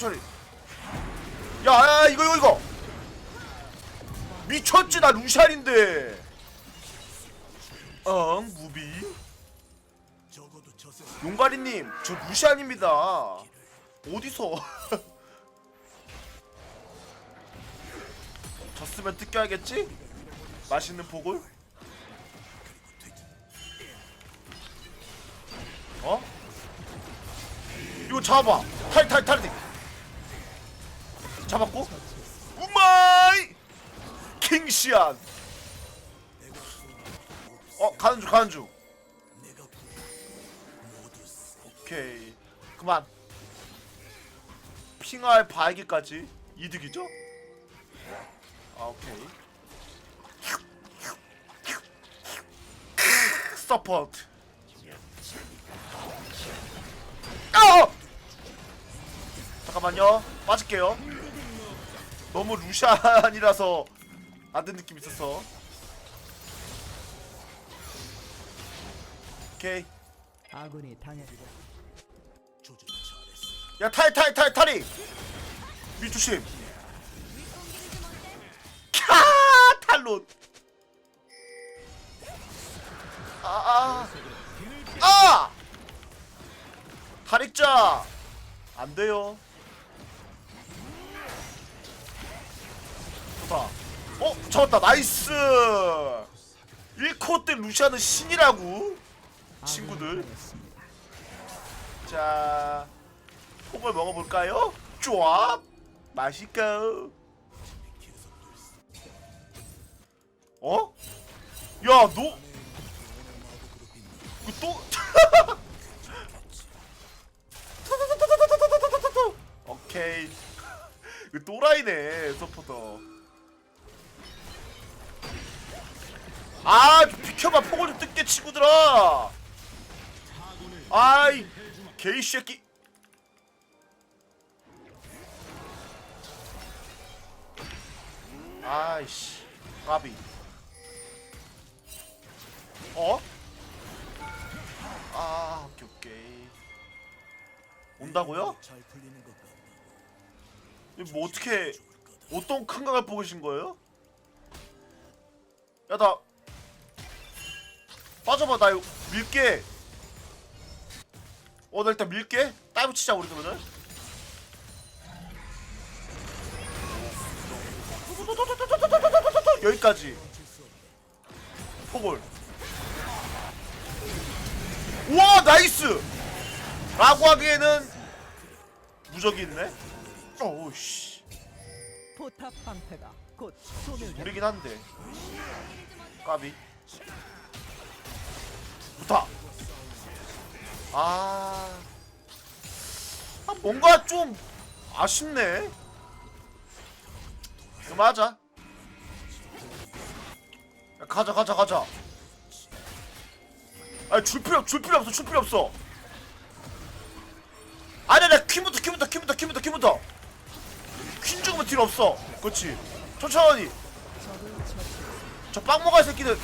천천히. 야, 야 이거 이거 이거. 미쳤지 나 루시안인데. 응 무비. 용가리님 저 루시안입니다. 어디서? 졌으면 뜯겨야겠지? 맛있는 폭을 어? 이거 잡아봐. 탈탈탈 잡았고 우마이! 킹시안! 어 가는 중 가는 중. 오케이. 그만. 핑할 발기까지 이득이죠? 아 오케이. 서포트. 아! 잠깐만요. 빠질게요 너무 루시안이라서 안 된 느낌 있었어. 오케이. 아군이 당했. 야 타이 타이 타이 타리 미투심. 캬 탈론. 아아. 아! 탈익자! 안 돼요 좋다 어 잡았다 나이스 1코 때 루시아는 신이라고 친구들 자 폭을 먹어볼까요? 쪼압 맛있고 어? 야 너? 그 또? 오케이 그 또라이네 서포터 아 비켜봐 폭을 좀 뜯게 친구들아 아이 개이 새끼 아이씨 까비 어? 아 오케이 오케이 온다고요? 뭐 어떻게 어떤 큰 각을 보고 계신 거예요? 야나 빠져봐. 나 이거 밀게. 어나 일단 밀게. 다이브 치자 우리 그러면은. 여기까지. 포골 우와 나이스! 라고 하기에는 무적이 있네? 어우씨. 포탑 방패가 곧 소멸될 무리긴 한데. 까비 좋다. 아, 아 뭔가 좀 아쉽네. 그만하자. 야, 가자 가자 가자. 아줄 필요 줄 필요 없어 줄 필요 없어. 아니야 나 퀸부터 퀸부터 퀸부터 퀸부터 퀸부터. 퀸 죽으면 딜 없어. 그렇지. 천천히. 저 빵먹을 새끼들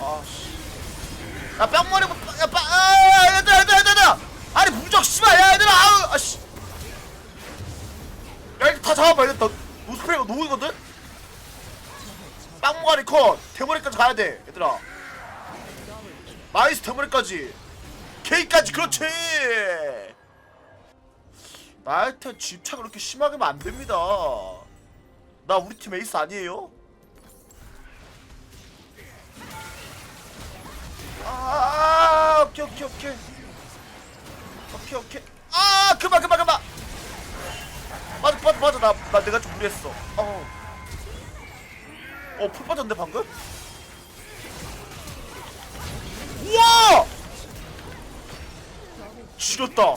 아씨. 야 빵머리 야 빵, 아 얘들아 얘들아 얘들아 아니 무적 씨발 야 얘들아 아우 아씨. 야 이거 다 잡아봐 얘들. 너 노스프레이가 노이거든? 빵머리 컷. 대머리까지 가야 돼 얘들아. 나이스 대머리까지. K까지 그렇지. 나한테 집착 그렇게 심하게 하면 안 됩니다. 나 우리 팀 에이스 아니에요? 아 오케이 오케이 오케이. 오케이 오케이. 아 그만 그만 그만 맞아 맞아 맞아 나, 나 내가 좀 무리했어. 어. 어풀 빠졌네 방금? 우와! 지렸다.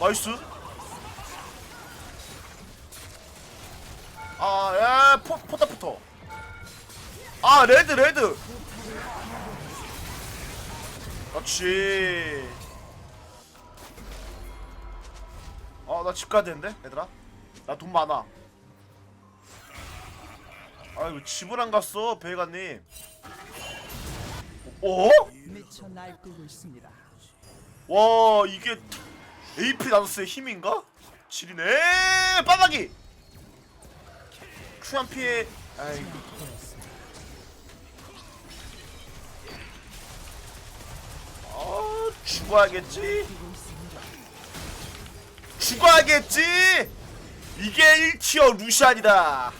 나이스 아, 레드, 레드. 그렇지. 어, 나집 가야 되는데, 얘들아. 나 돈 많아. 아이고 집을 안 갔어 베이가님 어? 미쳐 날뛰고 있습니다. 와 이게 AP 나노스의 힘인가? 지리네 빠박이 큐한 피해 아이 죽어야겠지? 죽어야겠지? 이게 1티어 루시안이다.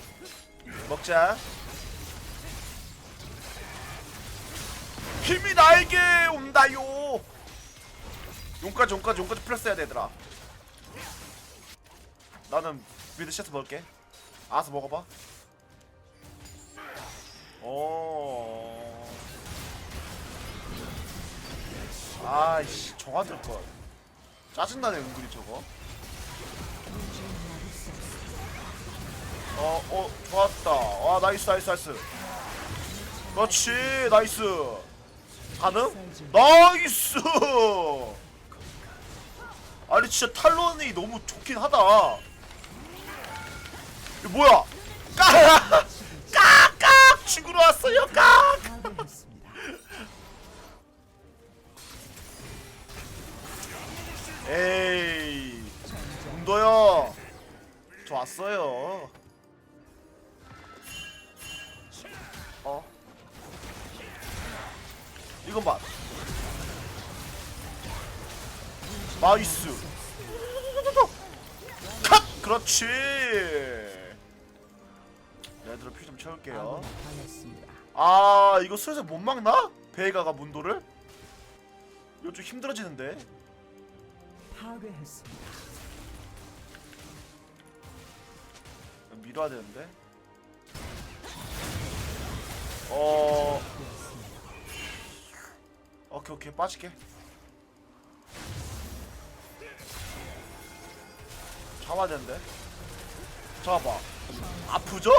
먹자. 힘이 나에게 온다요. 용까지 용까지 용까지 플러스 해야 되더라 나는 미드 세트 먹을게. 알아서 먹어봐. 오 아이씨 정화 들걸 짜증나네 은근히 저거 어 어 좋았다 아 나이스 나이스 나이스 그렇지 나이스 가능? 나이스 아니 진짜 탈론이 너무 좋긴 하다 이거 뭐야 깍! 깍깍! 친구로 왔어요 깍! 파 에이 문도요. 저 왔어요. 어? 이건 봐. 나이스. 컷 그렇지. 얘들아 피좀 채울게요. 아 이거 슬슬 못 막나? 베이가가 문도를? 이거 좀 힘들어지는데 파괴했습니다. 밀어야 되는데? 어. 오케이 오케이. 빠질게. 잡아야 되는데? 잡아봐. 아프죠?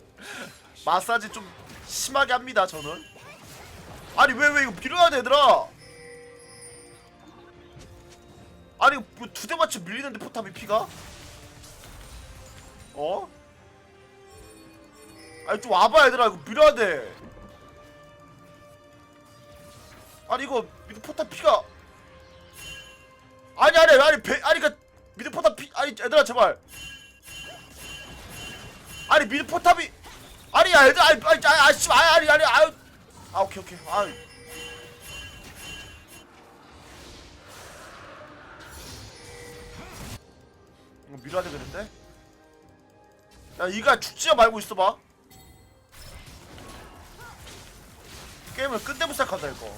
마사지 좀 심하게 합니다 저는. 아니 왜 왜 이거 밀어야 되더라 아니 뭐 두 대 맞춰 밀리는데 포탑이 피가? 어? 아니 좀 와봐 얘들아. 이거 밀어야 돼. 아니 이거 미드 포탑 피가? 아니 아니 아니 배 아니 그 미드 포탑 피 아니 얘들아 제발. 아니 미드 포탑이 아니 야 얘들 아니 아니 아니 아니 아니 아니 아니 아 오케이 오케이. 아 밀어야 되겠는데? 야 이가 죽지야 말고 있어봐 게임을 끝내고 시작하자 이거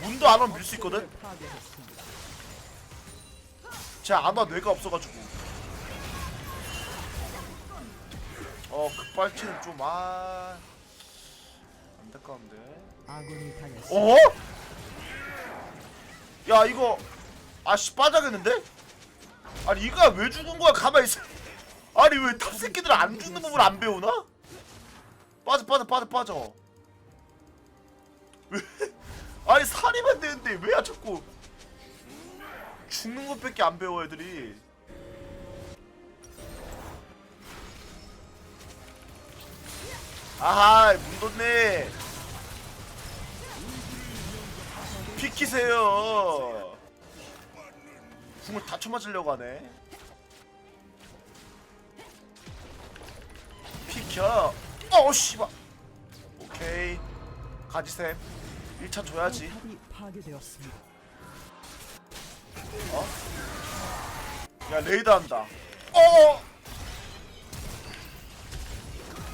문도 안 오면 밀 수 있거든? 쟤 안와 뇌가 없어가지고 어 급발치는 좀아 안타까운데. 어? 야 이거 아씨 빠져야겠는데? 아니 이가 왜 죽은 거야? 가만히 있어. 아니 왜 탑새끼들 안 죽는 법을 안 배우나? 빠져 빠져 빠져 빠져. 왜? 아니 살이면 되는데 왜 자꾸? 죽는 것밖에 안 배워 애들이. 아하 문돈네. 비키세요 궁을 다 쳐맞으려고 하네. 비켜. 어 씨발. 오케이. 가지셈 1차 줘야지. 파괴되었습니다. 야 레이드 한다. 어!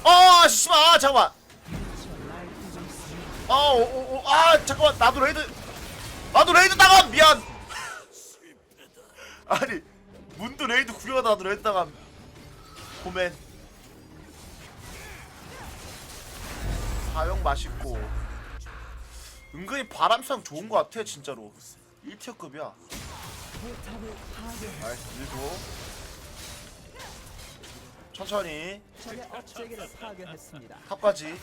어. 씨발. 아, 잠깐만. 아, 어, 어, 어, 아, 잠깐만, 나도 레이드, 바람상 좋은 것 같아, 진짜로. 1티어급이야. 포탑을 파괴. 나이스, 밀고. 천천히. 탑까지.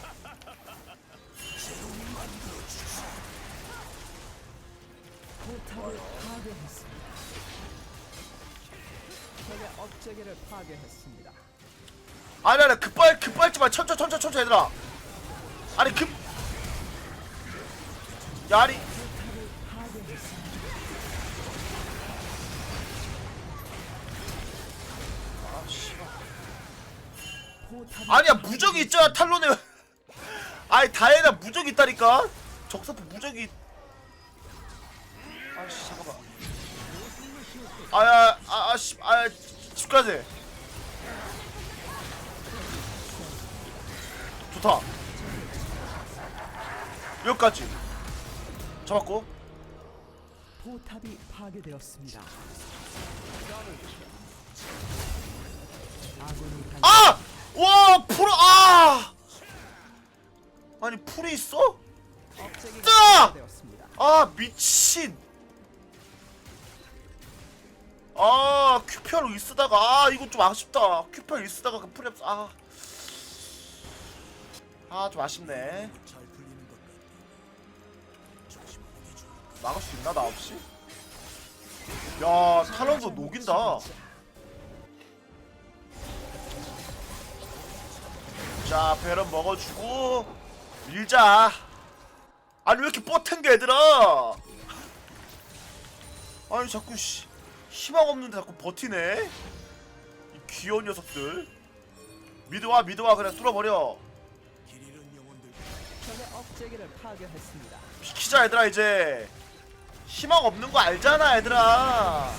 아니 아니 급발 급발지 마 천천 천천 천천 얘들아 아니 급 야, 아니 아 씨발 포탑이 아니야 무적이 있잖아 탈론에. 아니 다혜나 무적이 있다니까? 적사포 무적이. 아씨 잠깐만. 아야 아씨 아야 집까지 좋다. 여기까지 잡았고 포탑이 파괴되었습니다. 아군이 당 아! 와 풀 아! 아니 풀이 있어? 업체기가 뜨아! 파괴되었습니다. 아 미친 아일 쓰다가 아 이거 좀 아쉽다 일 쓰다가 그 프랩 아아 좀 아쉽네 막을 수 있나 나 없이? 야 탈런도 녹인다. 자 배런 먹어주고 밀자. 아니 왜 이렇게 뻗탱겨 얘들아? 아니 자꾸 씨, 희망 없는데 자꾸 버티네. 이 귀여운 녀석들. 미드와 미드와 그냥 뚫어버려. 비키자 얘들아 이제 희망 없는 거 알잖아 얘들아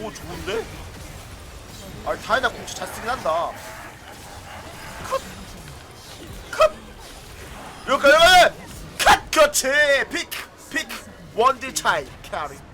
오 좋은데? 아니 다이나 공치 잘 쓰긴 한다 컷! 컷! 여기까지! 컷! 그렇지! 픽! 픽! 원딜 차이 캐리